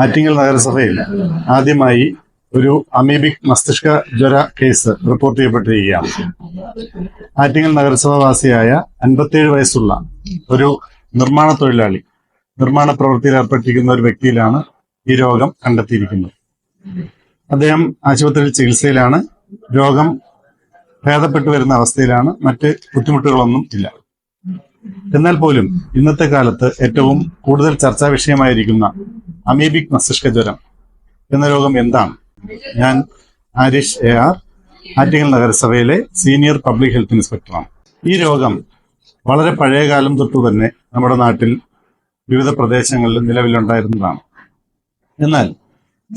ആറ്റിങ്ങൽ നഗരസഭയിൽ ആദ്യമായി ഒരു അമീബിക് മസ്തിഷ്ക ജ്വര കേസ് റിപ്പോർട്ട് ചെയ്യപ്പെട്ടിരിക്കുകയാണ്. ആറ്റിങ്ങൽ നഗരസഭാവാസിയായ അൻപത്തിയേഴ് വയസ്സുള്ള ഒരു നിർമ്മാണ തൊഴിലാളി നിർമ്മാണ പ്രവൃത്തിയിൽ ഏർപ്പെട്ടിരിക്കുന്ന ഒരു വ്യക്തിയിലാണ് ഈ രോഗം കണ്ടെത്തിയിരിക്കുന്നത്. അദ്ദേഹം ആശുപത്രിയിൽ ചികിത്സയിലാണ്. രോഗം ഭേദപ്പെട്ടു വരുന്ന അവസ്ഥയിലാണ്. മറ്റ് ബുദ്ധിമുട്ടുകളൊന്നും ഇല്ല. എന്നാൽ പോലും ഇന്നത്തെ കാലത്ത് ഏറ്റവും കൂടുതൽ ചർച്ചാ വിഷയമായിരിക്കുന്ന അമീബിക് മസ്തിഷ്ക ജ്വരം എന്ന രോഗം എന്താണ്? ഞാൻ ആരിഷ് എ ആർ ആറ്റിങ്ങൽ നഗരസഭയിലെ സീനിയർ പബ്ലിക് ഹെൽത്ത് ഇൻസ്പെക്ടറാണ്. ഈ രോഗം വളരെ പഴയ കാലം തൊട്ടു തന്നെ നമ്മുടെ നാട്ടിൽ വിവിധ പ്രദേശങ്ങളിൽ നിലവിലുണ്ടായിരുന്നതാണ്. എന്നാൽ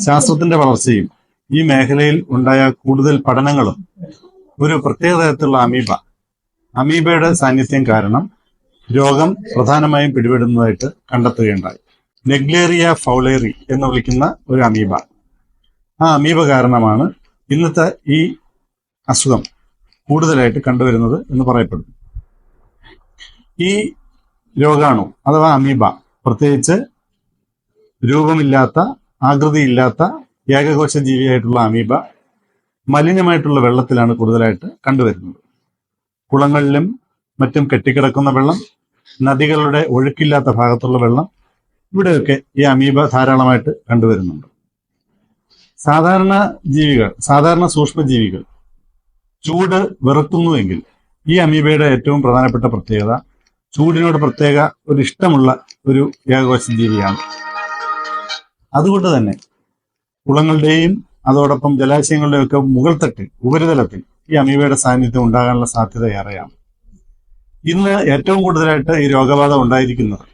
ശാസ്ത്രത്തിന്റെ വളർച്ചയും ഈ മേഖലയിൽ ഉണ്ടായ കൂടുതൽ പഠനങ്ങളും ഒരു പ്രത്യേക തരത്തിലുള്ള അമീബ അമീബയുടെ സാന്നിധ്യം കാരണം രോഗം പ്രധാനമായും പിടിപെടുന്നതായിട്ട് കണ്ടെത്തുകയുണ്ടായി. നെഗ്ലേറിയ ഫൗളേറി എന്ന് വിളിക്കുന്ന ഒരു അമീബ. ആ അമീബ കാരണമാണ് ഇന്നത്തെ ഈ അസുഖം കൂടുതലായിട്ട് കണ്ടുവരുന്നത് എന്ന് പറയപ്പെടുന്നു. ഈ രോഗാണു അഥവാ അമീബ പ്രത്യേകിച്ച് രൂപമില്ലാത്ത ആകൃതിയില്ലാത്ത ഏകകോശ ജീവിയായിട്ടുള്ള അമീബ മലിനമായിട്ടുള്ള വെള്ളത്തിലാണ് കൂടുതലായിട്ട് കണ്ടുവരുന്നത്. കുളങ്ങളിലും മറ്റും കെട്ടിക്കിടക്കുന്ന വെള്ളം നദികളുടെ ഒഴുക്കില്ലാത്ത ഭാഗത്തുള്ള വെള്ളം ഇവിടെയൊക്കെ ഈ അമീബ ധാരാളമായിട്ട് കണ്ടുവരുന്നുണ്ട്. സാധാരണ ജീവികൾ സാധാരണ സൂക്ഷ്മജീവികൾ ചൂട് വെറുക്കുന്നുവെങ്കിൽ ഈ അമീബയുടെ ഏറ്റവും പ്രധാനപ്പെട്ട പ്രത്യേകത ചൂടിനോട് പ്രത്യേക ഒരു ഇഷ്ടമുള്ള ഒരു ഏകകോശ ജീവിയാണ് അതുകൊണ്ട് തന്നെ കുളങ്ങളുടെയും അതോടൊപ്പം ജലാശയങ്ങളുടെയും ഒക്കെ മുകൾ തട്ടിൽ ഉപരിതലത്തിൽ ഈ അമീബയുടെ സാന്നിധ്യം ഉണ്ടാകാനുള്ള സാധ്യത ഏറെയാണ്. ഇന്ന് ഏറ്റവും കൂടുതലായിട്ട് ഈ രോഗബാധ ഉണ്ടായിരിക്കുന്നത്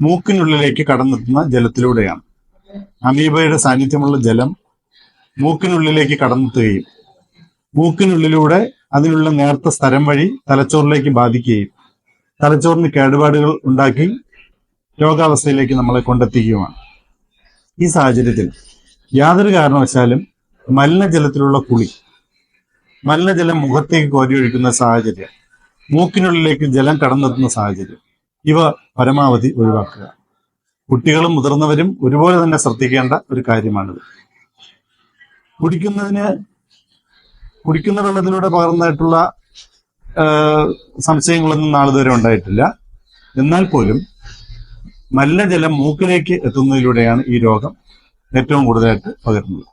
മൂക്കിനുള്ളിലേക്ക് കടന്നെത്തുന്ന ജലത്തിലൂടെയാണ്. അമീബയുടെ സാന്നിധ്യമുള്ള ജലം മൂക്കിനുള്ളിലേക്ക് കടന്നെത്തുകയും മൂക്കിനുള്ളിലൂടെ അതിനുള്ള നേർത്ത സ്ഥലം വഴി തലച്ചോറിലേക്ക് ബാധിക്കുകയും തലച്ചോറിന് കേടുപാടുകൾ ഉണ്ടാക്കി രോഗാവസ്ഥയിലേക്ക് നമ്മളെ കൊണ്ടെത്തിക്കുകയുമാണ്. ഈ സാഹചര്യത്തിൽ യാതൊരു കാരണവശാലും മലിനജലത്തിലുള്ള കുളി മലിനജലം മുഖത്തേക്ക് കോരിയൊഴിക്കുന്ന സാഹചര്യം മൂക്കിനുള്ളിലേക്ക് ജലം കടന്നെത്തുന്ന സാഹചര്യം ഇവ പരമാവധി ഒഴിവാക്കുക. കുട്ടികളും മുതിർന്നവരും ഒരുപോലെ തന്നെ ശ്രദ്ധിക്കേണ്ട ഒരു കാര്യമാണിത്. കുടിക്കുന്നതിന് കുടിക്കുന്ന വെള്ളത്തിലൂടെ പകർന്നായിട്ടുള്ള സംശയങ്ങളൊന്നും നാളിതുവരെ ഉണ്ടായിട്ടില്ല. എന്നാൽ പോലും മലിനജലം മൂക്കിലേക്ക് എത്തുന്നതിലൂടെയാണ് ഈ രോഗം ഏറ്റവും കൂടുതലായിട്ട് പകരുന്നത്.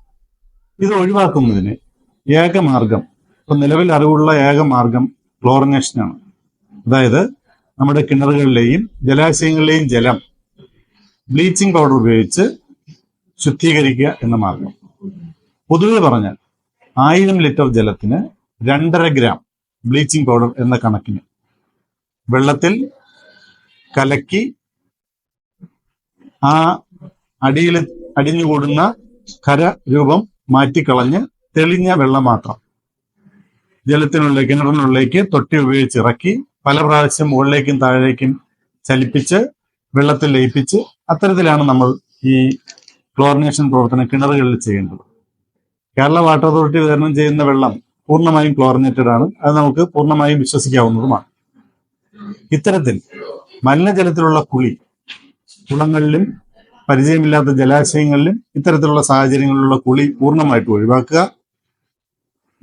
ഇത് ഒഴിവാക്കുന്നതിന് ഏക മാർഗം ഇപ്പൊ നിലവിൽ അറിവുള്ള ഏക മാർഗം ക്ലോറിനേഷനാണ്. അതായത് നമ്മുടെ കിണറുകളിലെയും ജലാശയങ്ങളിലെയും ജലം ബ്ലീച്ചിങ് പൗഡർ ഉപയോഗിച്ച് ശുദ്ധീകരിക്കുക എന്ന മാർഗം. പൊതുവെ പറഞ്ഞാൽ ആയിരം ലിറ്റർ ജലത്തിന് രണ്ടര ഗ്രാം ബ്ലീച്ചിങ് പൗഡർ എന്ന കണക്കിന് വെള്ളത്തിൽ കലക്കി ആ അടിയിൽ അടിഞ്ഞുകൂടുന്ന കര രൂപം മാറ്റിക്കളഞ്ഞ് തെളിഞ്ഞ വെള്ളം മാത്രം ജലത്തിനുള്ളിലേക്ക് കിണറിനുള്ളിലേക്ക് തൊട്ടി ഉപയോഗിച്ച് ഇറക്കി പല പ്രാവശ്യം മുകളിലേക്കും താഴേക്കും ചലിപ്പിച്ച് വെള്ളത്തിൽ ലയിപ്പിച്ച് അത്തരത്തിലാണ് നമ്മൾ ഈ ക്ലോറിനേഷൻ പ്രവർത്തനം കിണറുകളിൽ ചെയ്യേണ്ടത്. കേരള വാട്ടർ അതോറിറ്റി വിതരണം ചെയ്യുന്ന വെള്ളം പൂർണമായും ക്ലോറിനേറ്റഡ് ആണ്. അത് നമുക്ക് പൂർണമായും വിശ്വസിക്കാവുന്നതുമാണ്. ഇത്തരത്തിൽ മലിനജലത്തിലുള്ള കുളി കുളങ്ങളിലും പരിചയമില്ലാത്ത ജലാശയങ്ങളിലും ഇത്തരത്തിലുള്ള സാഹചര്യങ്ങളിലുള്ള കുളി പൂർണമായിട്ട് ഒഴിവാക്കുക.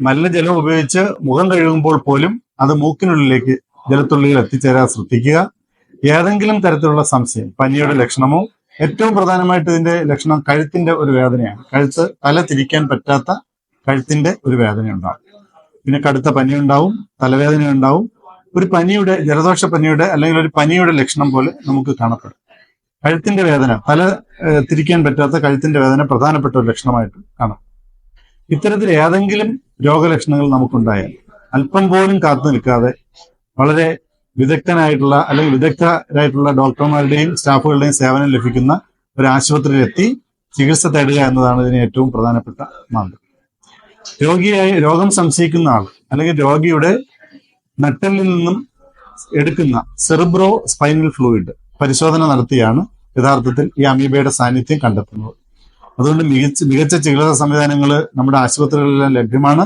മലിനജലം ഉപയോഗിച്ച് മുഖം കഴുകുമ്പോൾ പോലും അത് മൂക്കിനുള്ളിലേക്ക് ജലത്തുള്ളികൾ എത്തിച്ചേരാൻ ശ്രദ്ധിക്കുക. ഏതെങ്കിലും തരത്തിലുള്ള സംശയം പനിയുടെ ലക്ഷണമോ ഏറ്റവും പ്രധാനമായിട്ട് ഇതിന്റെ ലക്ഷണം കഴുത്തിന്റെ ഒരു വേദനയാണ്. കഴുത്ത് തല തിരിക്കാൻ പറ്റാത്ത കഴുത്തിന്റെ ഒരു വേദന ഉണ്ടാകും പിന്നെ കടുത്ത പനി ഉണ്ടാവും തലവേദന ഉണ്ടാവും ഒരു പനിയുടെ ജലദോഷ പനിയുടെ അല്ലെങ്കിൽ ഒരു പനിയുടെ ലക്ഷണം പോലെ നമുക്ക് കാണപ്പെടും. കഴുത്തിന്റെ വേദന തല തിരിക്കാൻ പറ്റാത്ത കഴുത്തിന്റെ വേദന പ്രധാനപ്പെട്ട ഒരു ലക്ഷണമായിട്ട് കാണാം. ഇത്തരത്തിൽ ഏതെങ്കിലും രോഗലക്ഷണങ്ങൾ നമുക്കുണ്ടായാൽ അല്പം പോലും കാത്തു നിൽക്കാതെ വളരെ വിദഗ്ധനായിട്ടുള്ള അല്ലെങ്കിൽ വിദഗ്ധരായിട്ടുള്ള ഡോക്ടർമാരുടെയും സ്റ്റാഫുകളുടെയും സേവനം ലഭിക്കുന്ന ഒരു ആശുപത്രിയിലെത്തി ചികിത്സ തേടുക എന്നതാണ് ഇതിന് ഏറ്റവും പ്രധാനപ്പെട്ട മാർഗം. രോഗിയായി രോഗം സംശയിക്കുന്ന ആൾ അല്ലെങ്കിൽ രോഗിയുടെ നട്ടലിൽ നിന്നും എടുക്കുന്ന സെറിബ്രോ സ്പൈനൽ ഫ്ലൂയിഡ് പരിശോധന നടത്തിയാണ് യഥാർത്ഥത്തിൽ ഈ അമീബയുടെ സാന്നിധ്യം കണ്ടെത്തുന്നത്. അതുകൊണ്ട് മികച്ച മികച്ച ചികിത്സാ സംവിധാനങ്ങൾ നമ്മുടെ ആശുപത്രികളിലെല്ലാം ലഭ്യമാണ്.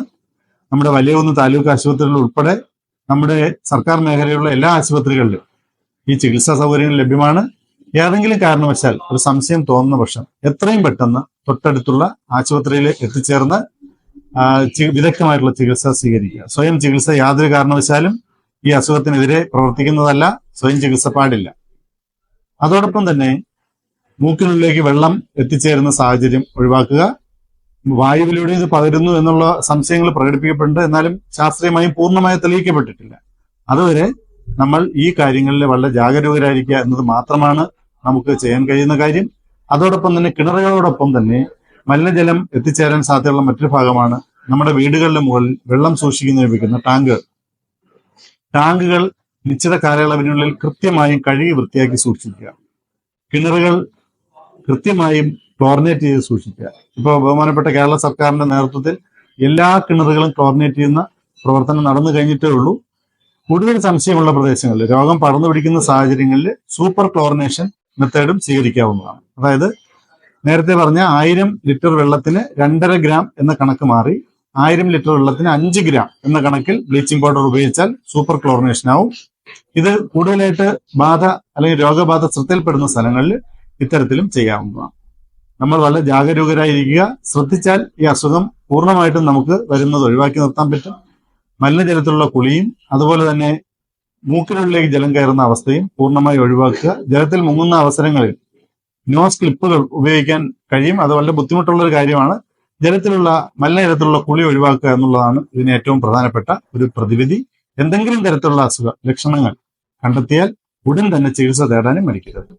നമ്മുടെ വലിയ ഒന്ന് താലൂക്ക് ആശുപത്രികളിൽ ഉൾപ്പെടെ നമ്മുടെ സർക്കാർ മേഖലയിലുള്ള എല്ലാ ആശുപത്രികളിലും ഈ ചികിത്സാ സൗകര്യങ്ങൾ ലഭ്യമാണ്. ഏതെങ്കിലും കാരണവശാൽ ഒരു സംശയം തോന്നുന്ന പക്ഷം എത്രയും പെട്ടെന്ന് തൊട്ടടുത്തുള്ള ആശുപത്രിയിൽ എത്തിച്ചേർന്ന് വിദഗ്ധമായിട്ടുള്ള ചികിത്സ സ്വീകരിക്കുക. സ്വയം ചികിത്സ യാതൊരു കാരണവശാലും ഈ അസുഖത്തിനെതിരെ പ്രവർത്തിക്കുന്നതല്ല സ്വയം ചികിത്സ പാടില്ല. അതോടൊപ്പം തന്നെ മൂക്കിനുള്ളിലേക്ക് വെള്ളം എത്തിച്ചേരുന്ന സാഹചര്യം ഒഴിവാക്കുക. വായുവിലൂടെ ഇത് പകരുന്നു എന്നുള്ള സംശയങ്ങൾ പ്രകടിപ്പിക്കപ്പെട്ടുണ്ട് എന്നാലും ശാസ്ത്രീയമായും പൂർണമായി തെളിയിക്കപ്പെട്ടിട്ടില്ല. അതുവരെ നമ്മൾ ഈ കാര്യങ്ങളിൽ വളരെ ജാഗരൂകരായിരിക്കുക എന്നത് മാത്രമാണ് നമുക്ക് ചെയ്യാൻ കഴിയുന്ന കാര്യം. അതോടൊപ്പം തന്നെ കിണറുകളോടൊപ്പം തന്നെ മലിനജലം എത്തിച്ചേരാൻ സാധ്യതയുള്ള മറ്റൊരു ഭാഗമാണ് നമ്മുടെ വീടുകളുടെ മുകളിൽ വെള്ളം സൂക്ഷിക്കുന്ന ഉപയോഗിക്കുന്ന ടാങ്ക്. ടാങ്കുകൾ നിശ്ചിത കാലയളവിനുള്ളിൽ കൃത്യമായും കഴുകി വൃത്തിയാക്കി സൂക്ഷിക്കുക. കിണറുകൾ കൃത്യമായും ക്ലോറിനേറ്റ് ചെയ്ത് സൂക്ഷിക്കുക. ഇപ്പോൾ ബഹുമാനപ്പെട്ട കേരള സർക്കാരിന്റെ നേതൃത്വത്തിൽ എല്ലാ കിണറുകളും ക്ലോറിനേറ്റ് ചെയ്യുന്ന പ്രവർത്തനം നടന്നു കഴിഞ്ഞിട്ടേ ഉള്ളൂ. കൂടുതൽ സംശയമുള്ള പ്രദേശങ്ങളിൽ രോഗം പടർന്നു പിടിക്കുന്ന സാഹചര്യങ്ങളിൽ സൂപ്പർ ക്ലോറിനേഷൻ മെത്തേഡും സ്വീകരിക്കാവുന്നതാണ്. അതായത് നേരത്തെ പറഞ്ഞ ആയിരം ലിറ്റർ വെള്ളത്തിന് രണ്ടര ഗ്രാം എന്ന കണക്ക് മാറി ആയിരം ലിറ്റർ വെള്ളത്തിന് അഞ്ച് ഗ്രാം എന്ന കണക്കിൽ ബ്ലീച്ചിങ് പൗഡർ ഉപയോഗിച്ചാൽ സൂപ്പർ ക്ലോറിനേഷൻ ആവും. ഇത് കൂടുതലായിട്ട് ബാധ അല്ലെങ്കിൽ രോഗബാധ ശ്രദ്ധയിൽപ്പെടുന്ന സ്ഥലങ്ങളിൽ ഇത്തരത്തിലും ചെയ്യാവുന്നതാണ്. നമ്മൾ വളരെ ജാഗരൂകരായിരിക്കുക. ശ്രദ്ധിച്ചാൽ ഈ അസുഖം പൂർണമായിട്ടും നമുക്ക് വരുന്നത് ഒഴിവാക്കി നിർത്താൻ പറ്റും. മലിനജലത്തിലുള്ള കുളിയും അതുപോലെ തന്നെ മൂക്കിനുള്ളിലേക്ക് ജലം കയറുന്ന അവസ്ഥയും പൂർണമായി ഒഴിവാക്കുക. ജലത്തിൽ മുങ്ങുന്ന അവസരങ്ങളിൽ നോസ് ക്ലിപ്പുകൾ ഉപയോഗിക്കാൻ കഴിയും. അത് വളരെ ബുദ്ധിമുട്ടുള്ള ഒരു കാര്യമാണ്. ജലത്തിലുള്ള മലിനജലത്തിലുള്ള കുളി ഒഴിവാക്കുക എന്നുള്ളതാണ് ഇതിന് ഏറ്റവും പ്രധാനപ്പെട്ട ഒരു പ്രതിവിധി. എന്തെങ്കിലും തരത്തിലുള്ള അസുഖ ലക്ഷണങ്ങൾ കണ്ടെത്തിയാൽ ഉടൻ തന്നെ ചികിത്സ തേടാനും മടിക്കരുത്.